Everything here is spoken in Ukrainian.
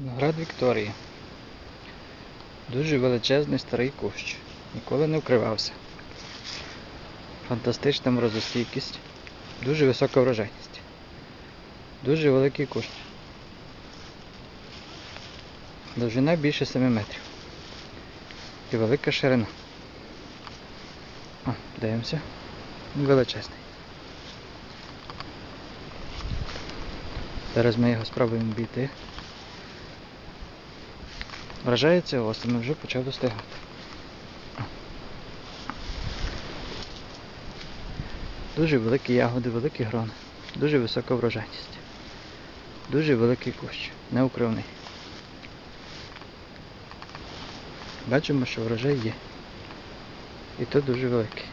Виноград Вікторії. Дуже величезний старий кущ. Ніколи не вкривався. Фантастична морозостійкість. Дуже висока врожайність. Дуже великий кущ. Довжина більше 7 метрів. І велика ширина. О, дивимося. Величезний. Зараз ми його спробуємо обійти. Вражається осінь, вже почав достигати. Дуже великі ягоди, великі грони, дуже висока врожайність. Дуже великий кущ, неукривний. Бачимо, що врожай є. І то дуже великий.